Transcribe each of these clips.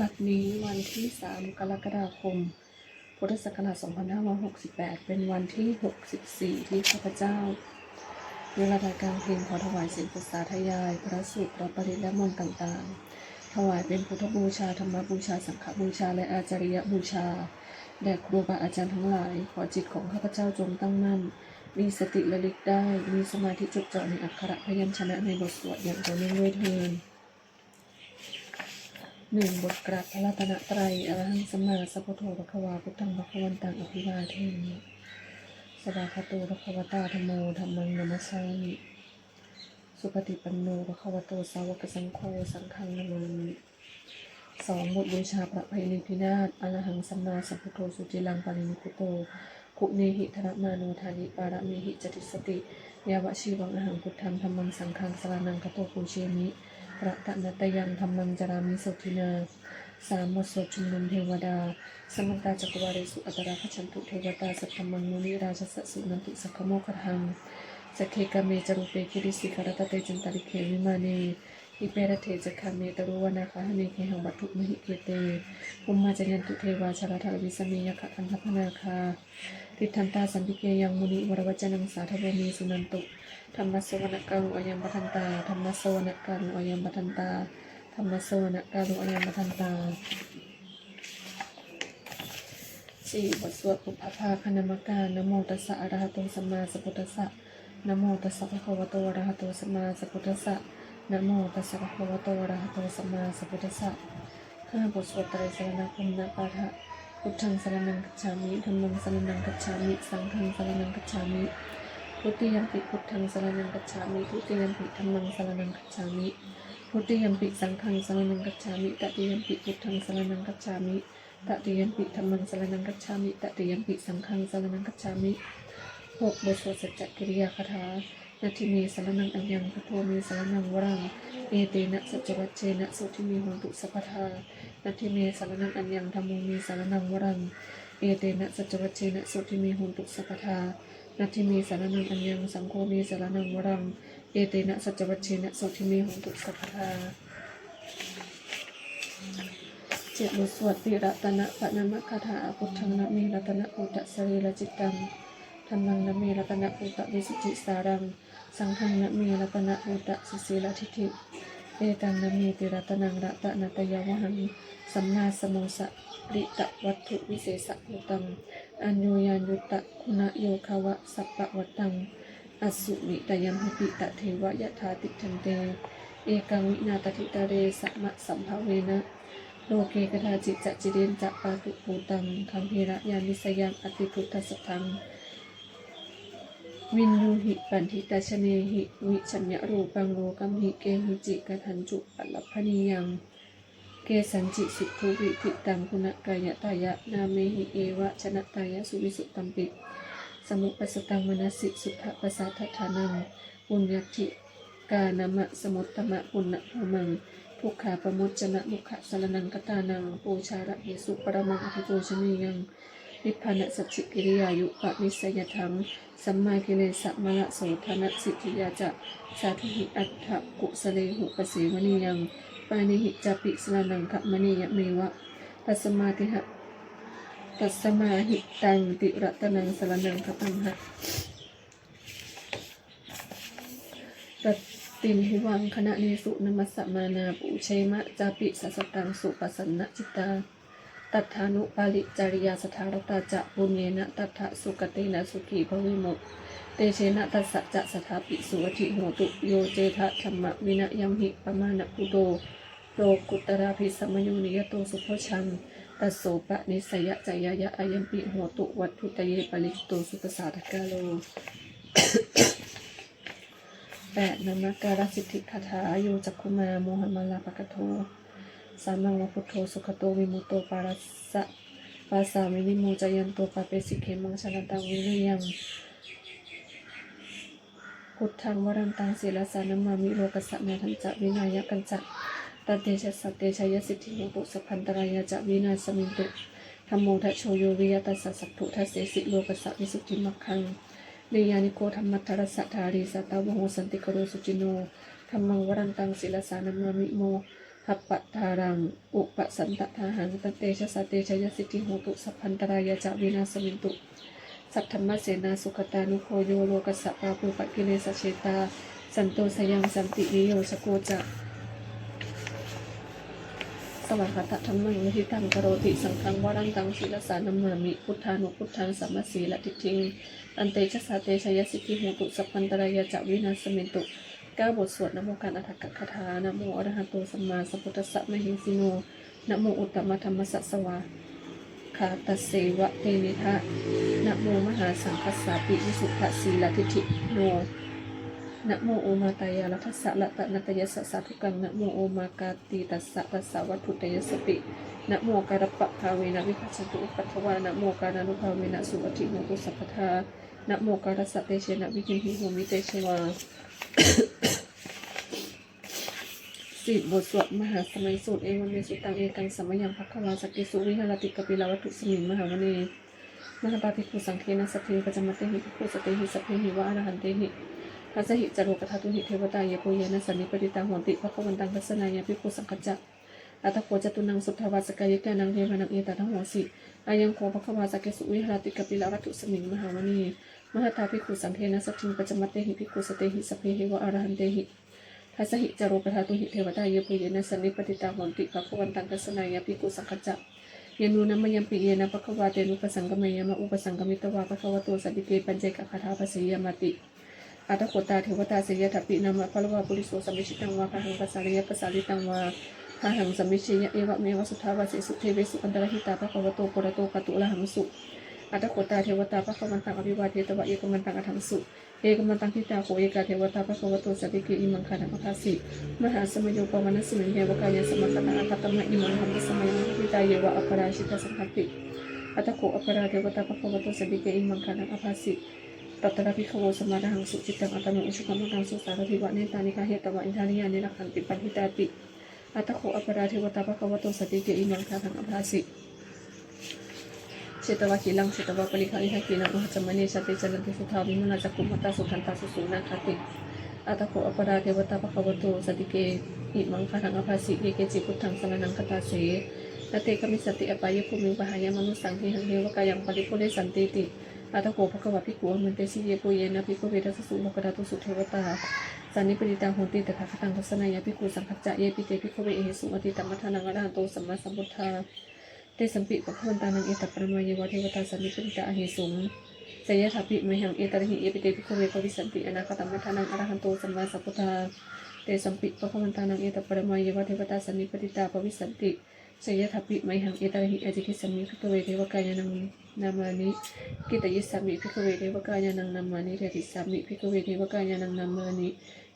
บัดนี้วันที่ 3 กรกฎาคม พุทธศักราช 2568 เป็นวันที่ 64 ที่ข้าพเจ้าในรายการเพลงขอถวายเสียงประสาทยาย พระสูตรพระปริและมนต์ต่างๆ ถวายเป็นพุทธบูชา ธรรมบูชา สังฆบูชา และอาจาริยบูชา แด่ครูบาอาจารย์ทั้งหลาย ขอจิตของข้าพเจ้าจงตั้งมั่น มีสติระลึกได้ มีสมาธิจดจ่อในอักขระพยัญชนะในบทสวดอย่างต่อเนื่องด้วยเทิน หนึ่งบทกราบพระรัตนตรัยอรหังสัมมาสัพพุทโธพระควาพุทธังพระควันตังอภิวาเทมิสวากขาโตพระควตาธรรมโมธรรมังนัมสสามิสุปฏิปันโนพระควโตสาวกสังโฆสังฆังนามามิสองบทบูชาพระภัยนิพินาศอรหังสัมมาสัพพุทโธสุจิลังปารินิพุโตคุเนหิธนมานุธานิปารมิหิจติสติ ยาวชีวังอหังพุทธังธรรมังสังฆังสรนังคโตปูเชมิ ระตะนัตยังธรรมังจารามิสุทินาสามบทสวดชุมนุมเทวดา สมันตาจักรวาริสุอัตราขชันตุเทวตาสัทธมังมุนิราชสสุนันตุสักขโมคทังสเคกามเมจรุเปคิริสิกรตเตจันตาริเควิมาเนอิเปรเทจคาเมตรุวนาคาหเนเคหังวัตถุมหิเกเตภุมมาจยันตุเทวาชราธาวิสเมยคะอันทพนาคาทิทันตาสันติเกยังมุนิวรวจนังสาธเวมีสุนันตุ ธรรมสวรรกังอยัมปทันตาธรรมสวรรกังอยัมปทันตาธรรมสวรรกังอยัมปทันตาสี่บทสวดปุพพาคณมการนโมตัสสะอะระหะโตสัมมาสัพพุทธัสสะนโมตัสสะภะคะวะโตอะระหะโตสัมมาสัพพุทธัสสะนโมตัสสะภะคะวะโตอะระหะโตสัมมาสัพพุทธัสสะห้าบทสวดไตรสรณคมนะปาทะพุทธังสรณังกัจฉามิธัมมังสรณังกัจฉามิ สังฆังสรณังกัจฉามิ ทุติยมปิพุทธังสรณังกัจฉามิทุติยมปิธรรมังสรณังกัจฉามิทุติยมปิสังฆังสรณังกัจฉามิตติยมปิพุทธังสรณังกัจฉามิตติยมปิธรรมังสรณังกัจฉามิตติยมปิสังฆังสรณังกัจฉามิหกบทสวดสัจจกิริยาคาถานาทิเมสรณังอัญญังพระโทเมสรณังวรัง เอเตนะสัจวัชเชนะสุทิเมหนตุสัพพทานาทิเมสรณังอัญญังธรรมโมเมสรณังวรัง เอเตนะสัจวัชเชนะสุทิเมหนตุสัพพทา นัตถิเมสารนังอัญญังสังโฆเมสารนังวรัง เอเตนะสัจวัชเชนะสุทิเมหงตุสัพพทาเจ็ดบทสวดติรัตนะปะนามคาถาพุทธังนะเมรัตนะอุตสรีระจิตตังธรรมังนะเมรัตนะอุตวิสุทธิสารัง สังฆังนะเมรัตนะอุตสิสีลทิฏฐิเอตังนะเมติรัตนังรัตนะตยวหังสัมมาสโมสะริตวัตถุวิเศษภูตัง อัญโยยานุตตะคุณโยคาวะสัพปะวัตังอสุวิตยมหิปิตะเทวยะธาติทันเต เอกังวินาตติตาเรสัมมะสัมภเวนะ โลเกกทาจิจะจิเรนจะปาตุภูตังคัมภีระยานิสยังอติพุทธสัทธัง วินยูหิปันทิตาชเนหิ วิชัญญรูปังโลกัมหิเกหิจิกทันจุปัลลพนียัง เกสันจิสุทุวิธิตังคุณกายตายะนาเมหิเอวะชนะตายะสุวิสุตัมปิ สมุปสตังมนสิสุทธปสัทธทานังปุญญติกานามะสมุตตมะปุณณภูมังทุกขาปมุจจนะมุขะสรนังกตานังปูชาระเหสุปรมังอภิปูชนียังนิพพานะสัจจิกิริยายุปะนิสยทังสัมมากิเลสมะละโสธนสิทธิยาจะสาธุหิอัตถกุสเลหุปเสวนียังานิหิจปิสรนังขมณียเมวะตัสมาติหะตัสมาหิตังติรัตนังสรนังคัปังหะตติมหิวังคณะเนสุนมัสสมานาปูเชมะจาปิสัสตังสุปัสสนะจิตาตัทธานุปาลิจาริยาสถารตาจะปุญเยนะตัทธสุกตินะสุขีภวิโมกข์เตเชนะตัสสะจะสถาปิสุวทิโหตุโยเจทะธรรมะวินะยัมหิปมาณคุโต โลกุตราภิสมมโยนิยโตสุโพชังตัสโสปะนิสยะจายะยะอายัมปิโหตุวัตถุตเยปริโตสุปสาทกาโลแปดนามการสิทธิคาถาโยจักคุมาโมหมาลาปะกะโทสามังวพุทโธสุขโตวิมุตโตปารัสสะปาสามินิโมจยันโตปาเปสิเคมังชนะตังวิริยังพุทธังวรันตังศีลสานมามิโลกัสสะเมทันจะวินายกันจะ ตัดเตชะสัตเตชยสิทธิโหตุสพันตรายะจะวินาสมิงตุธรรมโมทะโชโยวิยตัสสะสัพพุทธเสสิโลกัสสะวิสุทธิมัคคังเนยานิโกธรรมัทรสสะธารีสัตวโหสันติกโรสุจิโนธรรมังวรันตังศิลสานมามิโมหัปปะทารัง อุปสันตทาหังตเตชะสะเตชยสิทธิโหตุสัพพันตรายะจะวินาสมินตุสัทธรรมเสนาสุขตานุโคโยโลกัสสะปาปุปะกิเลสเชตา สันโตสยังสันตินิโยสโกจะ สวัสดิ์ธรรมังนิทิตังกโรติสังฆังวรังตังศีลสานัมมามิพุทธานุพุทธังสัมมาสีละทิฏฐิงอันเตชะสาเตชยสิทธิโหตุสัพพันตรายะจวินาสมินตุก้าบทสวดนโมการอัฏฐกคาถานโมอรหันโตสัมมาสัมพุทธัสสะมหิงสิโนนโมอุตตมธรรมสัสสวาคาตเสวะเตนิทะนโมมหาสังคัสสาปิวิสุทธสีลทิฏฐิโน นะโมโอมาตายาลัทธสสะละตะนัตยสสะสาธุกังนะโมโอมากาตีตัสสะตัสสะวัตถุตยสปินะโมการปะภาเวนะวิคัสสตุปัฏฐวานะโมการานุภาเวนะสุวัติโมตุสัพพทานะโมการสสะเตเชนะวิคิมพิโหมิเตเชวาสิบบทสวดมหาสมัยสูตรเอวันเมสุตังเอกังสมัยยังพักขวาสกิสุวิหารติกปิลาวัตถุสมิงมหาวเนมหาปาภิกขุสังเคนะสัพเพปจจมัตเตหิภิกขุสเตหิสัพเพหิวะอรหันเตหิ ทัสหิจโรกทัตุหิเทวตายโกเยนะสันนิปติตังหวนติพระกวันตังทัศนายาภิกขุสังกัจจะอัตโคจตุนังสุทธาวาสกายกานังเทวานังเอตทังหัวสิอายังโคภควาสกเกสุวิหรติกปิลาวัตุสมิงมหาวณีมหาตาภิกขุสังเทนะสัพทิงปัจมัตเตหิภิกขุสเตหิสพเพหิวะอรหันเตหิทัสหิจโรกทัตุหิเทวตายโกเยนะสันนิปติตังหวนติพระกวันตังทัศนายาภิกขุสังกัจจะยานูนัมยังปิเยนะภควาเตนุปสังกมยามะอุปสังกมิตวาภควโตสัตติเกปัญเจกคาถาภสยามติ อัตโคตาเทวตาเสยทัปปินามะพลวะปุริโสสัมมิชิตังวาพหังปัสสาริยปัสสาริตังวาพหังสัมมิชิยะเอวะเมวะสุทธาวาสิสุเทเวสุอันตรหิตาภะคะวะโตปุระโตกตุละหังสุอัตโคตาเทวตาภะคะวันตังอภิวาเทตวะเอกมันตังอธังสุเอกมันตังทิตาโคเอกาเทวตาภะคะวะโตสัตติเกอิมังคะนังอภัสสิมหาสมโยปวนัสสิเมเยวกายะสมคตาอัตตมะอิมังหัมสมัยมังทิตาเยวะอัปปราชิตาสังคติอัตโคอัปปราเทวตาภะคะวะโตสัตติเกอิมังคะนังอภัสสิ ตัตระพิขโวสมาหังสุจิตตังอัตโนอุชุกรรมกังสุสารพิวะเนตานิกาเหตวะอินทานิยานิรักขันติปันทิตาติอัตโคอปราเทวตาภควโตสติเกอิมังคาทังอภาสิเชตวะขีลังเชตวะปริคาอิทักขีนังอุหจมณีชติจันติสุทาวิมนาจักุมตาสุขันตาสุสุนาคติอัตโคอปราเทวตาภควโตสติเกอิมังคาทังอภาสิเยเกจิพุทธังสรนังคตาเสนเตกมิสติอปายภูมิปหายามนุสังหิหังเทวกายังปริพุเรสันติติ อาตโกภควะพิกุมันเตสิเยปุเยนะพิกุเวทัสสุโลกดาตุสุเทวตาสันนิปริตังโหติตถาคตังทัศนายาพิกุสังคจะเยปิเตพิกุเวเอสุอติตมมัทานังอรหันโตสัมมาสัมพุทธาเตสัมปิปะคะวันตานังเอตปรมายวะเทวตาสันนิปริตาอหิสุงเสยถาปิมหังเอตระหิเยปิเตพิกุเวปวิสันติอนาคตมัทานังอรหันโตสัมมาสัมพุทธาเตสัมปิปะคะวันตานังเอตปรมายวะเทวตาสันนิปริตาปวิสันติเสยถาปิมหังเอตระหิอจิกิสัมมิพิกุเวเทวกายานัง นามานิกิตยิสามิพิกเวเทวกายานังนามานิเทติสามิพิกเวเทวกายานังนามานิ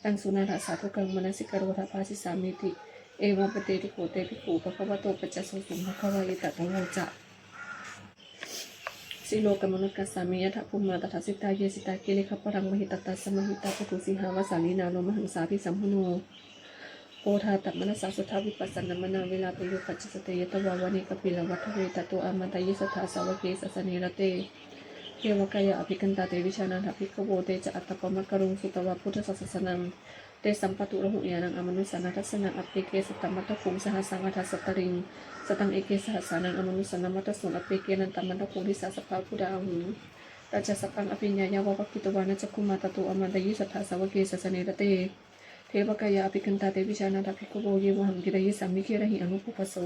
ตังสุนาถาสาธุกังมนสิกโรธาภาสิสามิติ เอวะปเตติโกเตปิโกปะคะวะโตปัจจสุสุภะคะวะยตะทะโวจะสิโลกมนุษย์กัสสามิยะทะภูมิตถาสิตาเยสิตากิเลขปรังมหิตตัสสมหิตาปตุสิหาวาสาลีนาโลมหังสาพิสัมพุโน โอทาตัมมนัสสาสุทาวิปัสสนามนาเวลาตโยปัจจสเตยตวาวานิกปิลวัฏเวตโตอามันตยิสทาสาวเกสสเนรเตเทวกายอภิกันตาเตวิชานันทภิกขโวเตจะอัตตปมะกรุงสุตวะพุทธสัสสนังเตสัมปตุระหุยานังอมนุสานาทัสนังอัปเกสตตมัตตคุงสหสังฆทัสสตริงสตังเอเกสหัสานังอมนุสานามัตสุงอัปเกนันตมัตตคุงทิสาสภาพุดาหุงราชสัพพังอภิญญายาวะกิตวานะจักคุมาตตุอมันตยิสัทธาสาวเกสสเนรเต เทวกายาภิกันตาเตวิชานาทภิกขโวเยวหังกิรยิสามิเคระหิอนุปุปโส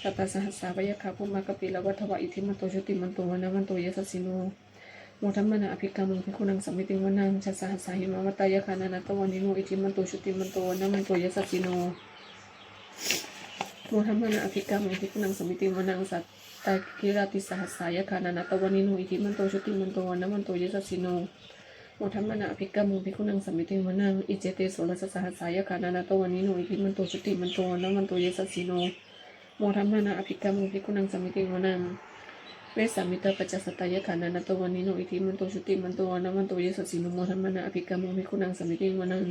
สัตตาสหัสสาวายคาภุมากปิลวัฏวะอิทิมันโตชุติมันโตวนามันโตยสสิโนโมทัมมนาอภิกามุภิกขุนังสัมมิติวนังชัสสหัสสาหิมาวตายคานานาตวานิโนอิทิมันโตชุติมันโตวนามันโตยสสิโนโมทัมมนาอภิกามุภิกขุนังสัมมิติวนังสัตตากิรติสหัสสายคานานาตวานิโนอิทิมันโตชุติมันโตวนามันโตยสสิโน มทัมมนาภิกรมุภิกขุนังสัมมิติวนังอิเจเตโสรสสหัสสายคานานาตวันนิโนอิทิมันโตสุติมันโตวันมันโตเยสสสิโนโมทัมมนาภิกรมุภิกขุนังสัมมิติวนังเวสามิตาปัจจสตายคานานาตวันนิโนอิทิมันโตสุติมันโตวันมันโตเยสสสิโนโมทัมมนาอภิกรรมุภิกขุนังสัมมิติวนัง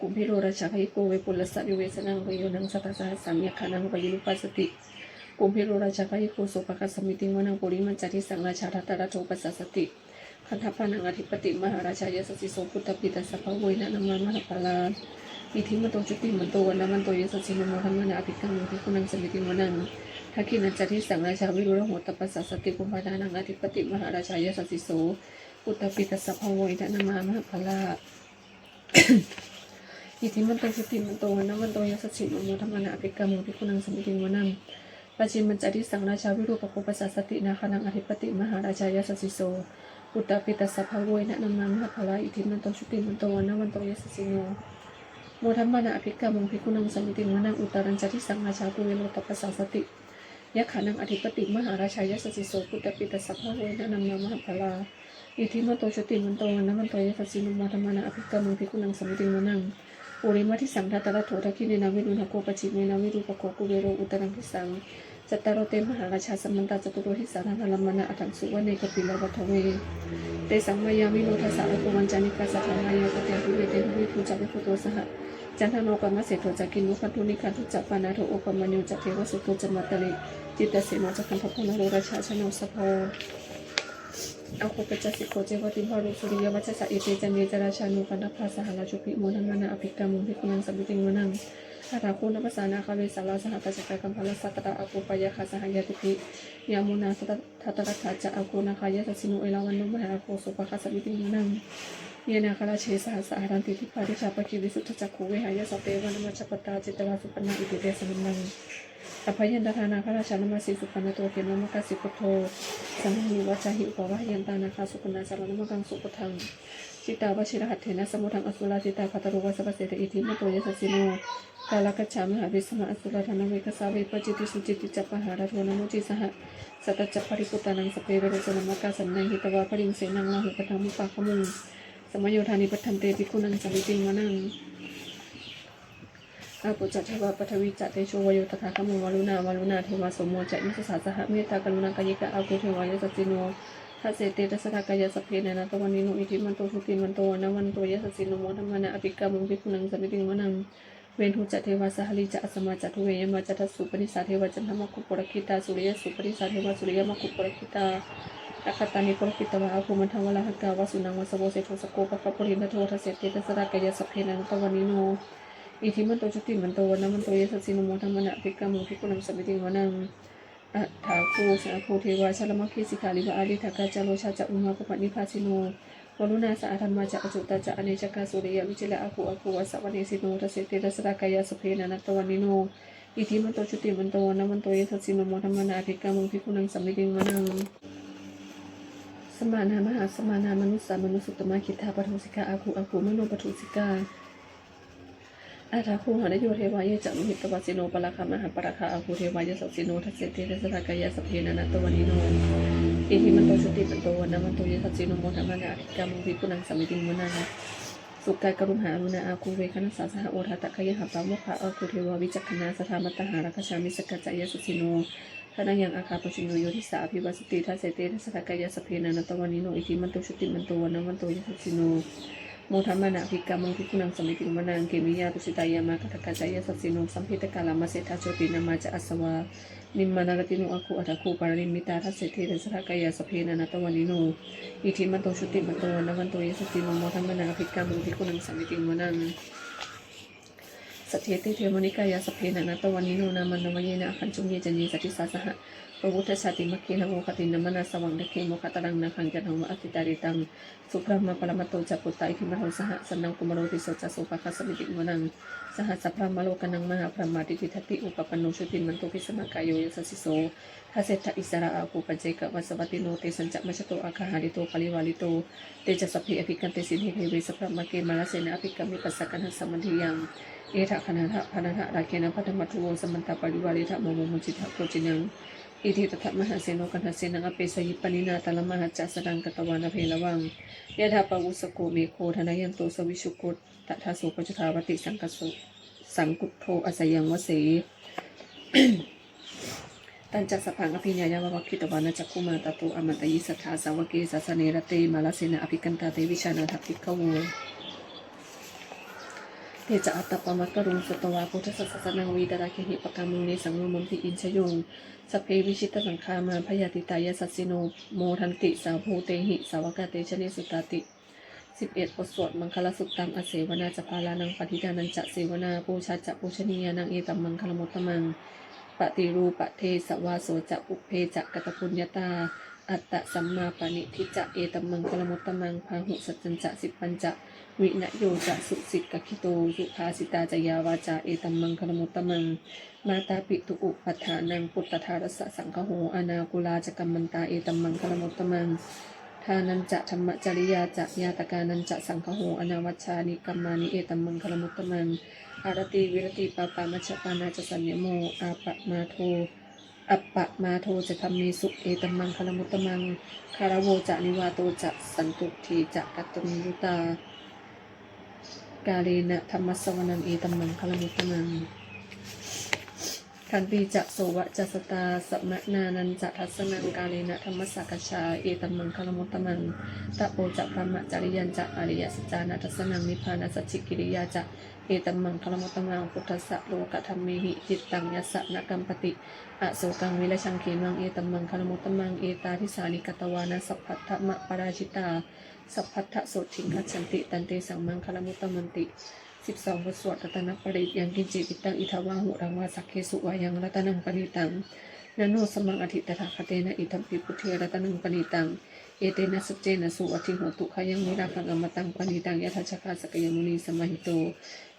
กุมพิโรราชาภิโกเวปุลสัตวิเวสนังวโยนังสัตสหัสสามีคานังวยิลุปัสสติกุมพิโรราชาภิโกโสปะกัสสมิติวนังปุริมันจติสังราชาทัตตะระโทปัสสติ คันธปานังอธิปติมหาราชายสสิโสพุทธปิตสสะพะโวยนะนัมมามหาปลาอิทิมันโตจุติมันโตวันนะมันโตยสสสิโนโมทัมมนะอภิกรรมทิคุณังสมิติวนังทักขินันจัติสังราชาวิรุระโหตปัสสสติปุปาทานังอธิปติมหาราชายสสิโสพุทธปิตสสะพะโวยนะนัมมามหาปลาอิทิมันโตจุติมันโตวันนะมันโตยสสสิโนโมทัมมนะอภิกรรมทิคุณังสมิติวนังปัจจิมันจติสังราชาวิรูปโคปัสสะสตินาคนังอธิปติมหาราชายสสิโส อุตตปิตัสสะภะโวยนะนัมมามหาภลาอิทิมันโตชุติมันโตวันนวันโตยสสิโนโมทัมมานะอภิกรรมังภิกุนังสมิติวนังอุตตรัญจติสังราชาปุเวโรตปัสสะสติยะขานังอธิปติมหาราชายสสิโสอุตตปิตัสสะภะโวยนะนัมมามหาภลาอิทิมันโตชุติมันโตวันนวันโตยสสิโนโมทัมมานะอภิกรรมังภิกุนังสมิติวนังปุริมาทิสังทัตตะโถทักขิเนนาวิรุณหโกปจิเมนาวิรูปโกกุเวโรอุตรังทิสัง สัตตโรเตมหาราชาสมันตาจตุโรหิสาราพลมนะอัถังสุวเนกปิลวัทเวเตสังมายามิโนทัสสะอโกวันจานิกาสัทธามายากเตหุเวเตหุวิภูจักวิภูโตสหจันทโนกรรมเสถโทจักกินุคันทุนิคันทุจักปานาโทโอปมณิวจักเทวสุโตจมัตตลิจิตตเสนาจักขันทพนโรราชาชนสภโพอาโคปจัสิโกเจวติภารุสุริยวัชสะอิเตจันเนจราชานุกันทภาสหราชุปิโมนังมนะอภิกรรมุภิกุนังสัมปิติงมนัง คาถาคุณภาษานาคาเวสาราสหปัจจกกัมพลสัตตะอากูปยาคาสหายติปิยามุนาสัตทัตตะถาจะอากูนาคายะตัสินุเอลาวันนุมหาอากูสุปะคาสมิตินังเยนาคาราเชสหสารันติทิพาริชาปกิวิสุทธจักขูเวหายะสเตวันมัชปตาจิตวาสุปนาอิติเดสมินังอภัยันตทานาคาราชานมาสิสุปนตัวเทนมกาสิพุทโธสังหิวัจหิปวะยันตานาคาสุปนาจารนมกังสุปทังจิตาวชิรหัตเถนะสมุทังอสุราจิตาคาตรุวัสปเสตอิทิมโตยสัสิโน กาลกัจฉามหาวิสมะอสุรธนเวกสาเวปจิติสุจิติจัปปหาราโทนโมจิสหสัตจัปปริปุตานังสเปเวรจนมะกาสันนังหิตวาปริงเสนังลาหุปทังมุปาขมุงสมโยธานิปทันเตปิคุนังสมิติงวนังอาปุจจเทวาปทวิจัตเตโชวโยตถาคมุวารุณาวารุณาเทวาสมโมจะยิสสาสหเมตตากรุณากายิกะอากุเทวายสัสสิโนทัสเสเตตัสสะกายสพเพนะนะตวันนิโนอิทิมันโตสุตินมันโตนะวันโตยสสสิโนโมธรรมนะอภิกรรมุภิกุนังสมิติงวนัง เวนทุจัตเทวาสหลิจะอสมาจัตุเวยมาจัตสุปนิสาเทวจันทมกุปรคิตาสุริยสุปนิสาเทวสุริยมกุปรคิตาอาคตานิปรคิตวะอาภูมันทวะลาหกาวสุนังวสโวเสโทสโกปะคะปรินโททัสเสเตตัสสะกายสัพเพนะนตวันิโนอิทิมันโตจุติมันโตวนมันโตยสสสินโมธรรมนะภิกรรมุภิกขุนังสมิติวนังอะถาคูสาคูเทวาชลมัคคีสิกาลิบาอาริทากาจโลชาจะอุมาปปนิพาชิโน วรุณาสาธรรมาจะอจุตาจะอเนจกาสุริยวิจิละอคูอคูวสวเนสิโนทสเสติรสรากายสุเพนะนัตวันิโนอิทิมันโตชุติมันโตนะมันโตยสัสสิโนโมธรรมนาภิกามุงพิคุนังสัมมิติงวนังสมานามหาสมานามนุสสามนุสุตมะคิทาปทุสิกาอาคูอาคูมโนปทุสิกาอาทาคูหานโยเทวายะจัมุหิตวสิโนปะละคามหาปะระคาอาคูเทวายะสัสิโนทัสเสติทัสสะกายสพเพนะนัตวันิโน อิทิมันโตชุติมันโตวันนะมันโตยะสัสสิโนโมทัมมะนะอภิกรรมวิปุนังสัมมิติมุนังสุกายกรุณหารุณาอาคูเวคณสาสหโอทัตะกยหาปามะคะอาคูเทวาวิจักขณาสทามตหารักชามิสกัจจายสุสิโนทานังยังอาคาปชิโนโยทิสาอภิวาสติทัสเตทัสสะกายสเพนานตวันนิโนอิทิมันโตชุติมันโตวันนะมันโตยะสัสสิโน โมทัมมานาภิการมังพิกุนังสมิติมนังเกมิยาตุสิตายามาคัตกาจายสัสสิโนสัมพิตกาลามาเสทาโชตินามาจะอัสวานิมมานารติโนอาคูอัตคูปาริมิตาทัสเสเทเรสระกายาสเพนานาตวานิโนอิทิมันโตชุติมันโตวันวันโตยสัสิโนโมทัมมานาภิการมังพิกุนังสมิติมนัง สัทเทเตเทวนิกายาสเพนานาตวานิโนนามันนวเยนะขันจุงเยจันเยสัติสาสหะพระพุทธชาติมัคคีนโมคตินมนาสวังเดเคโมคตรังนาคังจันหมอติตาริตังสุพรหมปรมตโตจักปุตตาอิทิมหังสหสันนังกุมโรติโสจัสสุปะคัสมิติมนังสหัสสะพรหมโลกันังมหาพรหมาติทิทัติอุปปันโนชุติมันโตพิสมากายโยยสสิโสทัสเสทอิสระอาภูปัจเจกวัสวัติโนเตสัญจมัชโตอาคาหาริโตปริวาลิโตเตจัสสพเพอภิกันเตสินเหเวสพพมะเกมาลเสนะอภิกรรมิปัสสกันหัสสมันทิยัง เอทะคณะพนันทะราเคนะพัทมัทุโวสมันตาปริวาลิทะโมโมมุจิตะโคจินังอิทิตถะมหาเสนกันหาเสนังอเปสยิปนินาตละมหาจัสดังกตวานาเพลวังยะธาปวุสโกเมโคธนายันโตสวิชุโกตตถาสุปจุทาวติสังกสุสังกุโทอสยังวเสตันจักสพังอภิญญายาวะคิตวานาจักคุมาตตุอมันตยิสัทธาสาวเกสัสเนรเตมาลเสนาอภิกันตาเตวิชานาทัพิกขโว เทจะอัตตปมักกรุงสุตวาพุทธสัสนังวีดาราเคหิปกามุนีสังโมมติอินชยุงสเพวิชิตสังคามาพยาติตายสัสสิโนโมทันติสาวภูเตหิสาวกาเตชนิสุตาติสิบเอ็ดบทสวดมังคลสุตตังอเสวนาจะพาลานังปฏิดานันจะเสวนาปูชาจะปูชนียานังเอตัมมังคลมุตตมังปฏิรูปเทสวาโสจะอุเพจะกตปุญญาตา อัตตะสัมมาปณิทิจะเอตัมมังคลมุตตมังพาหุสัจจันจะสิบปัญจะ วินโยจะสุสิกขิโตสุภาสิตาจยาวาจาเอตัมมังคลมุตตมัง มาตาปิตุอุปัฏฐานังปุตตทารสสสังคโหอนากุลาจกัมมันตาเอตัมมังคลมุตตมังทานันจะธรรมจริยาจะญาตกานันจะสังคโหอนาวัชานิกัมมานิเอตัมมังคลมุตตมัง อารติวิรติปาปามัชปานาจสัญญโมอาปะมาโทอัปปะมาโทจะทำมีสุเอตัมมังคลมุตตมัง คารโวจะนิวาโตจะสันตุทีจะกัตตมิยุตา กาเลนะธรรมสวนังเอตมมังคลมุตตมังคันตีจะโสวะจะสตาสัมมนานันจะทัสนังกาเลนะธรรมสักชาเอตมมังคลมุตตมังตะโปจะพระมจริยันจะอริยสัจานัทัสนังนิพพานัสสชิกิริยาจะเอตมังคลมุตตมังพุทธสสะโลกธรรมเมหิจิตตังยสสะนกัมปติอโศกังวิรชังเขมังเอตมมังคลมุตตมังเอตาทิสานิกตวานะสัพพัทธมะปราชิตา สัพพัทธโสทิงคัจฉันติ ตันเตสังมังคลมุตตมันติสิบสองบทสวดรัตนปริยังกินจิติตังอิทาวาหุรังวาสักเคสุวายังรัตนังปณิตังนาโนสมังอธิตถาคเตนะอิทัมปิพุทเทรัตนังปณิตังเอเตนะสุเจนะสุอธิโหตุขยังนิราคังอมตังปณิตังยะทัชคาสกยมุนีสมหิโต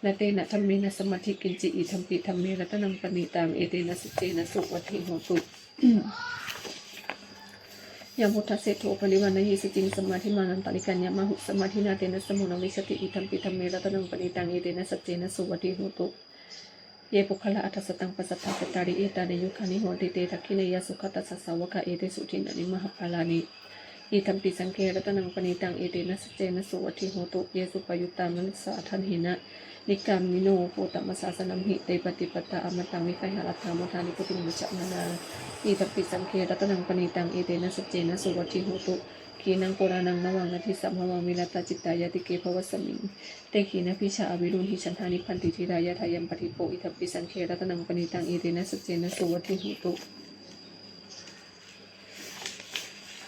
นาเตนะธรรมเมนะสมาธิกินจิอิทัมปิธรรมเมรัตนังปณิตังเอเตนะสุเจนะสุอธิโหตุ ยามพุทธเศโทปริวันนยิสจิงสมาธิมานันตาลิกัญญามาหุสมาธินาเตนะสมุนวิสติอิทัมปิธรรมเมรัตนังปณิตังเอเตนะสัจเจนะสุวัติโหตุเยปุคละอัตสตังปัสสัทธะตาริเอตาเนยุคานิโหติเตทักขิเนยสุขตัสสสาวกะเอเตสุทินานิมหพาลานิอิทัมปิสังเครัตนังปณิตังเอเตนะสัจเจนะสุวัติโหตุเยสุปยุตตามนุสสาทันหินะ นิกามิโนโพตมัสสาสนัมหิเตปฏิปตตาอมตังวิไคหารัตถามทานิพุติมุจจนานาอิทัมปิสังเครัตนังปณิตังเอเตนะสเจนะสุวัติโหตุขีนังโปรานังนวังนาทิสัมภวังวิรัตจิตตายาติเกภวสมิงเตขีนะพิชาอวิรุณหิฉันทานิพันติธิรายาทายัมปฏิโปอิทปิสังเครัตนังปณิตังอีเตนะสเจนะสุวัติหุตุ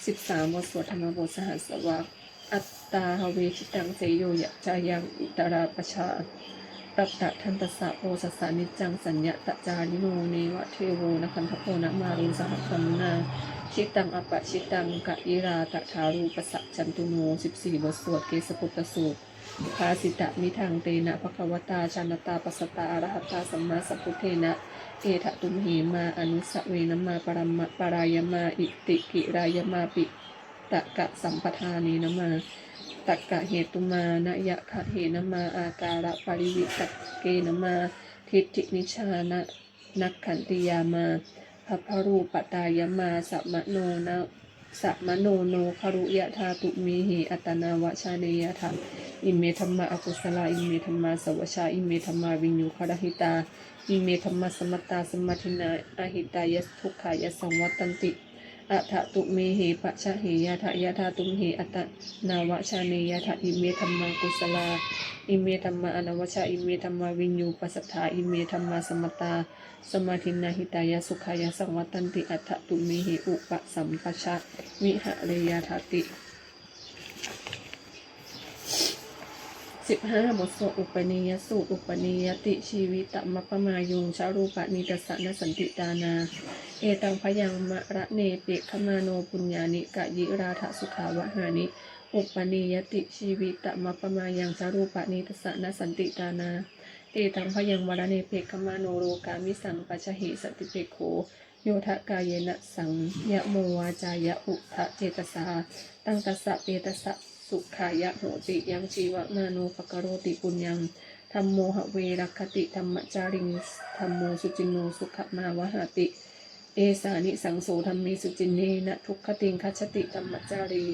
สิบสามบทสวดธรรมบทสหัสวะ อัตตาหเวชิตังเสโยยะจายังอิตราปชาตัตตะทันตสะโอสสสานิจจังสัญญะตะจานิโนเนวะเทโวนะคันทโพนะมารุสหัสสัมนาชิตังอปะชิตังกะยิราตะทารูปสะจันตุโนสิบสี่บทสวดเกสปุตตสูตรภาสิตะมิทางเตนะภควตาชานตาปัสสตาอรหัตตาสัมมาสัพพุเทนะเอทะตุมเหมาอนุสเวนะมาปรมะปรายมาอิติกิรายมาปิ ตะกะสัมปทานีนมาตะกะเหตุมานยะคะเหนมาอาการะปริวิตะเกนมา ทิฏฐินิชานะนักขันติยามาพัพพรูปตายมาสัมโนนะสัมโนโนคารุยะธาตุมีหิอัตนาวชาเนยธรรมอิเมธรรมะอกุศลาอิเมธรรมะสวชาอิเมธรรมะวิญญูคารหิตาอิเมธรรมะสมตตาสมาธินาอหิตายสทุกขายสังวัตันติ อัฏตุเมเหปะชะเหยะทะยะทาตุมเหอัตนาวชาเนยะทะอิเมธรรมะกุศลา อิเมธรรมะอนาวชาอิเมธรรมาวิญญูปัสสทธาอิเมธรรมาสมตา สมาธินาหิตายสุขายสังวัตันติอัฏตุเมเหอุปสัมปชะวิหะเรยะทติ สิบห้าบทสวดอุปนิยสูตรอุปนิยติชีวิตมัปมายุงชารูปนิตสสนสันติตานา เอตังพยังมะระเนเปขมาโนปุญญานิกะยิราทะสุขาวหานิ อุปนิยติชีวิตมัปมายังชารูปนิตสสนสันติตานา เอตังพยังวระเนเปขมาโนโรกามิสังปัจฉหิสติเปโคโยทะกายนะสังยะโมวาจายะอุทะเจตสา ตั้งตัสสะเปตสะ สุขายะโหติยังชีวะมาโนปกโรติปุญญังธรรมโมหเวรักขติธรรมจาริงธรรมโมสุจินโนสุขมาวหติ เอสานิสังโสธรรมีสุจินเนนะทุกขติงคัจติธรรมจารี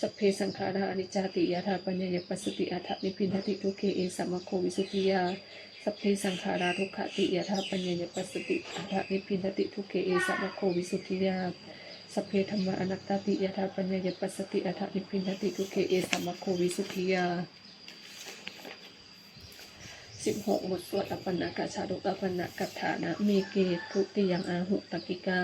สัพเพสังขาราอนิจจติยะธาปัญญยปัสสติอัฏฐนิพินทติทุเขเอสัมมโควิสุทิยาสัพเพสังขาราทุกขติยะธาปัญญยปัสสติอัฏฐนิพินทติทุเขเอสัมมโควิสุทิยา สเพธรรมะอนัตตติยถาปัญญายปัสสติอัฏฐนิพินทติทุเขเอสัมมโควิสุทธิยาสิบหกบทสวดอปปนกะชาดุอปปนกัฏฐานะเมเกทุติยังอาหุตกิกา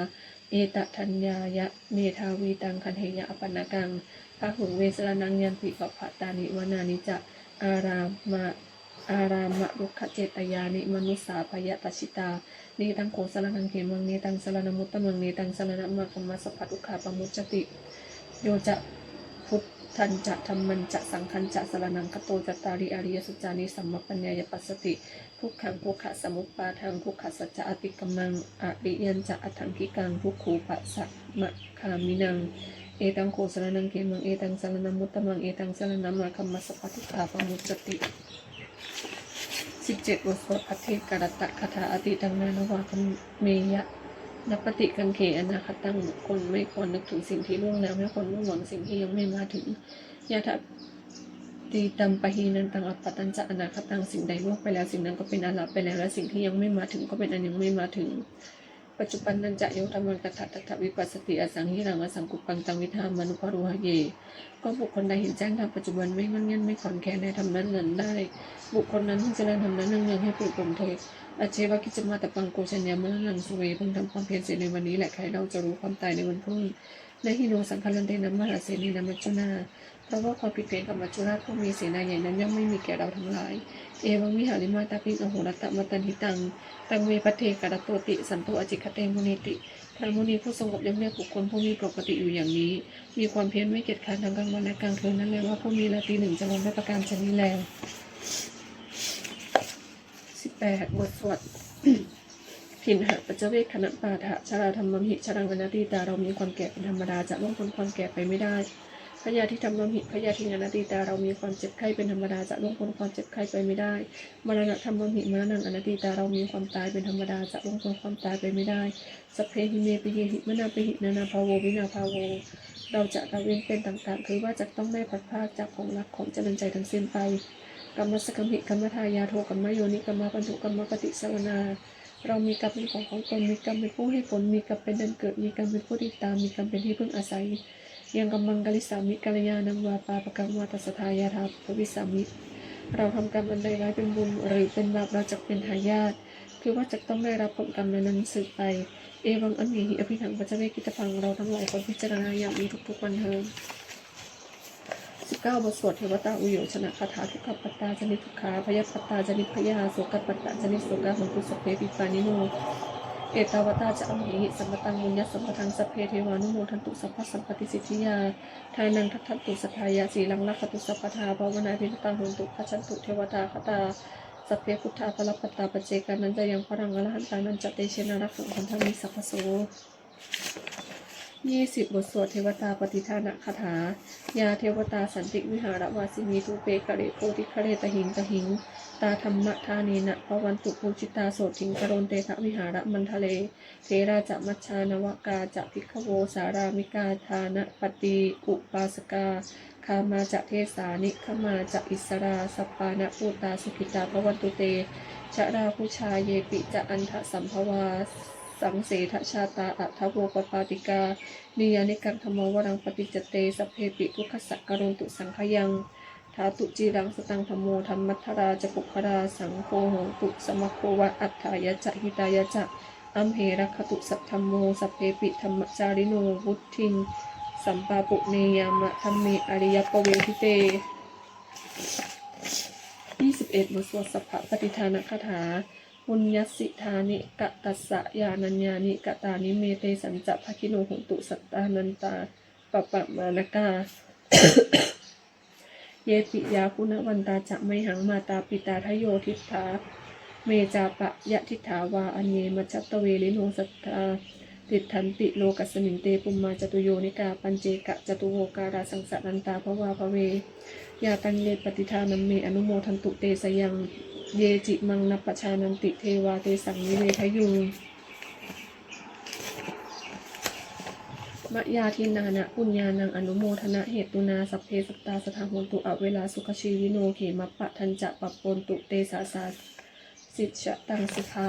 เอตทัญญายะเมทาวีตังคันเทยะอปปนากังพระหุเวสรนังยันติปะภะตานิวนานิจะอารามะอารามะรุขเจตยานิมนุสสาพยตชิตา เนตังโคสรนังเขมังเนตังสรณมุตตมังเนตังสรณมัคคมัสสะพัทุขาปมุจติ โยจะพุทธันจะธรรมันจะสังคันจะสรนังคโตจตตาริอริยสุจานิสัมมปัญญายปัสสติทุกขังทุกขะสมุปปาทังทุกขะสัจจะอติกมังอริยันจะอัตถังคิกังทุกขูปัสสะมะคามินังเอตังโคสรนังเขมังเอตังสรณมุตตมังเอตังสรณมัคคมัสสะพัทุขาปมุจจติ สิบเจ็ดบทสวดอเทกรตะคาถาอติตังนานวาคเมยะนับปฏิกังเขอนาคตังบุคคลไม่ควรนึกถึงสิ่งที่ล่วงแล้วไม่ควรมุ่งหวังสิ่งที่ยังไม่มาถึงยะถะตีตัมปะฮีนันตังอัปปตัญจะอนาคตังสิ่งใดล่วงไปแล้วสิ่งนั้นก็เป็นอาลับไปแล้วและสิ่งที่ยังไม่มาถึงก็เป็นอันยังไม่มาถึง ปัจจุบันนันจะโยธรรมังกตัตถะวิปัสสติอสังหิรังอสังกุปังตังวิธามานุปรุหะเย ก็บุคคลใดเห็นแจ้งทางปัจจุบันไม่งอนเงันไม่ขอนแค้นในธรรมนั้นนั้นได้ บุคคลนั้นที่เจริญธรรมนั้นยังให้ปลุกปลงเถิดอาเชวะกิจมาตปังโกชัญญามะนังสุเวเพิ่งทำความเพียรเสร็จในวันนี้แหละใครเราจะรู้ความตายในวันพรุ่งในฮิโนสังคารันเตนะมหาเสนีนามัจจุนา เพราะว่าความผิดเพี้ยนกับมัจจุราชผู้มีเสนาใหญ่นั้นย่อมไม่มีแก่เราทั้งหลาย เอวังวิหาริมาตาปิงอโหรตตมัตันหิตัง ตังเวปเทกะระโตติ สันโตอจิคเตมุนิติพระมุนีผู้สงบยังเรียกบุคคลผู้มีปกติอยู่อย่างนี้ มีความเพียรไม่เกียจคร้านทั้งกลางวันและกลางคืนนั่นเลยว่าผู้มีราตรีหนึ่งจะวันด้วยประการชนิดแลสิบแปดบทสวดผินหะปัจเจเวคขณะปาฐะชราธรรมมิชรังอนาตีตาเรามีความแก่เป็นธรรมดาจะล่วงพ้นความแก่ไปไม่ได้ พยาธิธรรมมหิพยาธิอนาตีตาเรามีความเจ็บไข้เป็นธรรมดาจะล่วงพ้นความเจ็บไข้ไปไม่ได้ มรณะธรรมมหิมรณะอนาตีตาเรามีความตายเป็นธรรมดาจะล่วงพ้นความตายไปไม่ได้สัพเพหิเมปิเยหิมนาปิหินานาภาโววินาภาโวเราจะละเว้นเป็นต่างๆ คือว่าจะต้องได้พัดพากจากของรักของเจริญใจทั้งสิ้นไปกรรมสกรรมิกรรมทายาโทกรรมโยนิกรรมปัญจุกรรมปฏิสวนา เรามีกรรมเป็นของของตนมีกรรมเป็นผู้ให้ผลมีกรรมเป็นดินเกิดมีกรรมเป็นผู้ติดตามมีกรรมเป็นที่พึ่งอาศัย ยังกำมังกลิสามิกัลยาณังวาปาปะกังวาตัสทายาทาภวิสามิ เราทำกรรมอันใดไว้เป็นบุญหรือเป็นบาปเราจะเป็นทายาทคือว่าจะต้องได้รับผลกรรมนั้นสืบไป เอวังอันมีหิอภิถังปัจเจเวกิตพังเราทั้งหลายควรพิจารณาอย่างนี้ทุกๆวันเทินสิบเก้าบทสวดเทวตาอุโยชนะคาถาทุกขปัตตาจนิทุกขาพยปัตตาจนิพยาโสกปัตตาจนิโสกาหุตุสพเพปิปานิโน เอตาวตาจะอมหิสัมปตังมุญญสัมปทังสัพเพเทวานุโมทันตุสัพพสัมปติสิทธิยาทายนังทัตทันตุสัทายาสีลังลักขตุสัพพทาภาวนาภิตังหุนตุขัชันตุเทวตาคตาสัพเพพุทธาภลปตาปเจกานันจะยังพรังอรหันตานันจะเตเชนารักขังคันทามิสัพพโสยี่สิบบทสวดเทวตาปฏิทานะคาถา ยาเทวตาสันติวิหารวาสินีทูเปกะเรโพธิคะเรตหิงตหิง ตาธรรมะทานีนะพระวันตุปูจิตาโสทิงกรณเตทะวิหารมันทะเลเทราจะมัชชานวกาจะพิกโวสารามิกาทานะปฏิอุปาสกาคามาจะเทสานิขมาจะอิสราสปานะปูตาสุขิตาพระวันตุเตชะราผู้ชาเยปิจะอันทะสัมภวาสังเสทชาตาอัทโวปปาติกานิยานิกังธรรมวรังปฏิจเตสเพปิทุขสักการนตุสังขยัง ทาตุจีรังสตังธรรมโมธรรมัทธราจะปุคราสังโฆโหตุสมโควะอัฏฐายะจะหิตายะจะอัมเหรัคตุสัทธรรมโมสัพเพปิธรรมจาริโนวุทินสัมปาปุเนยามะธรรมเมอริยปเวทิเต21บทสวดสัพพะปฏิทานคาถาปุญญสิทานิกะตัสสะยานัญญานิกะตานิเมเตสันจะภคิโนหุตุสัตตานันตาปะปะมานกา เยปิยาคุณวันตาจะไม่หังมาตาปิตาทโยทิฏฐาเมจาปะยะทิฏฐาวาอันเยมัตเวลิโนสัตตาติดทันติโลกัสมิงเตปุมมาจตุโยนิกาปัญเจกะจตุโวการาสังสนันตาภวาภเวยาตังเยปฏิทานัมเมอนุโมทันตุเตสยังเยจิมังนปปชานันติเทวาเตสังนิเวทยุง มะยาทินานะปุญญานังอนุโมทนะเหตุนาสัพเพสัตตาสถาโหนตุอเวลาสุขชีวิโนเขมัปปะทันจะปปปนตุเตสาสาสิชะตังสิคา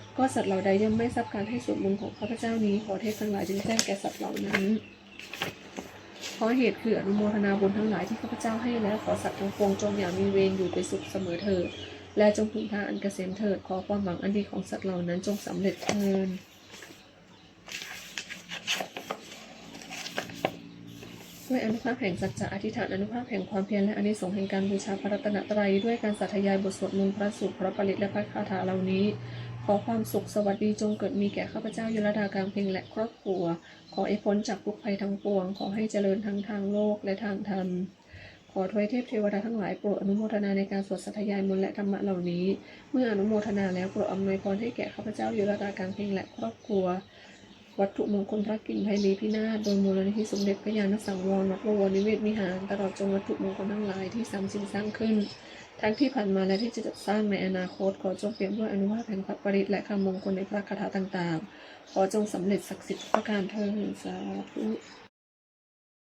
ก็สัตว์เหล่าใดยังไม่ทราบการให้ส่วนบุญของข้าพเจ้านี้ขอเทพทั้งหลายจึงแจ้งแก่สัตว์เหล่านั้นเพราะเหตุคืออนุโมทนาบุญทั้งหลายที่ข้าพเจ้าให้แล้วขอสัตว์ทั้งปวงจงอย่ามีเวรอยู่ไปสุขเสมอเถิดและจงถึงทางอันเกษมเถิดขอความหวังอันดีของสัตว์เหล่านั้นจงสำเร็จเถิดด้วยอนุภาพแห่งสัจจะอธิษฐานอนุภาพแห่งความเพียรและอนิสงส์แห่งการบูชาพระรัตนตรัยด้วยการสาธยายบทสวดมนต์พระสูตรพระปริตและพระคาถาเหล่านี้ ขอความสุขสวัสดีจงเกิดมีแก่ข้าพเจ้ายลดากลางเพ็งและครอบครัว ขอให้พ้นจากทุกภัยทั้งปวง ขอให้เจริญทั้งทางโลกและทางธรรม ขอทวยเทพเทวดาทั้งหลายโปรดอนุโมทนาในการสวดสัทยายมนต์และธรรมะเหล่านี้ เมื่ออนุโมทนาแล้วโปรดอำนวยพรให้แก่ข้าพเจ้ายุรดาการเพ็งและครอบครัว วัตถุมงคลพระกินไพลีพินาศโดยมูลนิธิสมเด็จพระยาณสังวรวัดบวรนิเวศวิหาร ตลอดจนวัตถุมงคลทั้งหลายที่สามสิ่งสร้างขึ้น ทั้งที่ผ่านมาและที่จะจัดสร้างในอนาคต ขอจงเปี่ยมด้วยอนุภาพแห่งพระปริตและคำมงคลในพระคาถาต่างๆ ขอจงสำเร็จศักดิ์สิทธิ์ประการเทินสาธุ